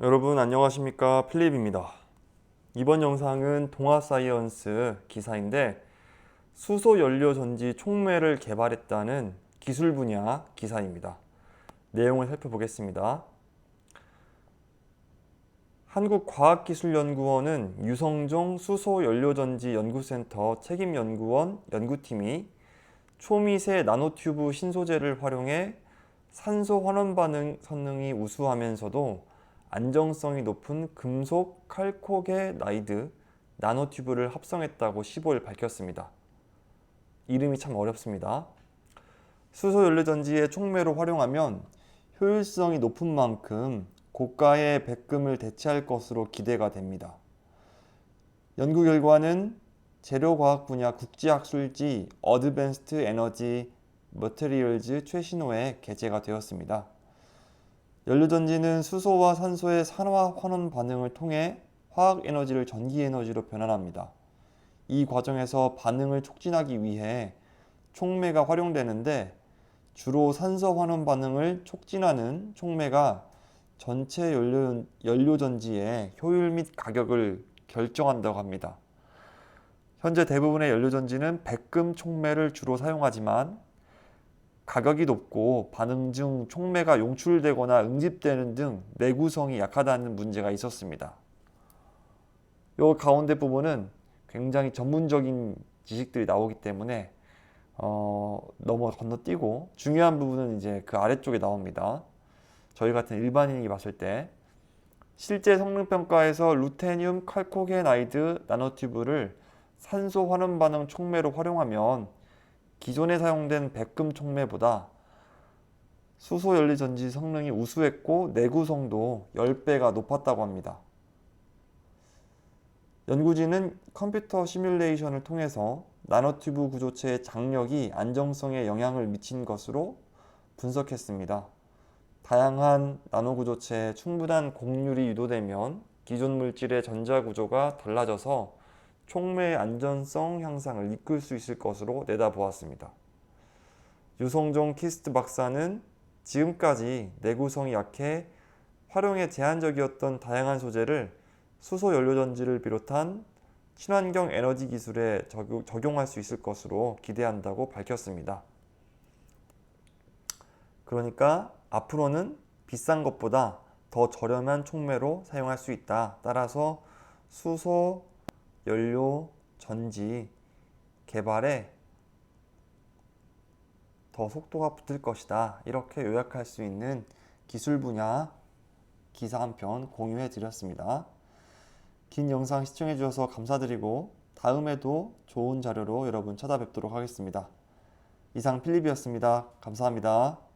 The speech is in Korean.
여러분 안녕하십니까 필립입니다. 이번 영상은 동아사이언스 기사인데 수소 연료 전지 촉매를 개발했다는 기술 분야 기사입니다. 내용을 살펴보겠습니다. 한국과학기술연구원은 유성종 수소연료전지 연구센터 책임연구원 연구팀이 초미세 나노튜브 신소재를 활용해 산소 환원 반응 성능이 우수하면서도 안정성이 높은 금속 칼코게 나이드 나노튜브를 합성했다고 15일 밝혔습니다. 이름이 참 어렵습니다. 수소 연료전지의 촉매로 활용하면 효율성이 높은 만큼 고가의 백금을 대체할 것으로 기대가 됩니다. 연구 결과는 재료과학 분야 국제학술지 어드밴스트 에너지 머테리얼즈 최신호에 게재가 되었습니다. 연료전지는 수소와 산소의 산화 환원 반응을 통해 화학 에너지를 전기 에너지로 변환합니다. 이 과정에서 반응을 촉진하기 위해 촉매가 활용되는데 주로 산소 환원 반응을 촉진하는 촉매가 전체 연료, 연료전지의 효율 및 가격을 결정한다고 합니다. 현재 대부분의 연료전지는 백금 촉매를 주로 사용하지만 가격이 높고 반응 중 촉매가 용출되거나 응집되는 등 내구성이 약하다는 문제가 있었습니다. 요 가운데 부분은 굉장히 전문적인 지식들이 나오기 때문에 어, 넘어 건너뛰고 중요한 부분은 이제 그 아래쪽에 나옵니다. 저희 같은 일반인이 봤을 때 실제 성능 평가에서 루테늄 칼코게나이드 나노튜브를 산소 환원 반응 촉매로 활용하면 기존에 사용된 백금 촉매보다 수소 연료 전지 성능이 우수했고 내구성도 10배가 높았다고 합니다. 연구진은 컴퓨터 시뮬레이션을 통해서 나노튜브 구조체의 장력이 안정성에 영향을 미친 것으로 분석했습니다. 다양한 나노 구조체에 충분한 곡률이 유도되면 기존 물질의 전자 구조가 달라져서 촉매의 안전성 향상을 이끌 수 있을 것으로 내다보았습니다. 유성종 키스트 박사는 지금까지 내구성이 약해 활용에 제한적이었던 다양한 소재를 수소 연료 전지를 비롯한 친환경 에너지 기술에 적용할 수 있을 것으로 기대한다고 밝혔습니다. 그러니까 앞으로는 비싼 것보다 더 저렴한 촉매로 사용할 수 있다. 따라서 수소 연료 전지 개발에 더 속도가 붙을 것이다. 이렇게 요약할 수 있는 기술 분야 기사 한 편 공유해 드렸습니다. 긴 영상 시청해 주셔서 감사드리고 다음에도 좋은 자료로 여러분 찾아뵙도록 하겠습니다. 이상 필립이었습니다. 감사합니다.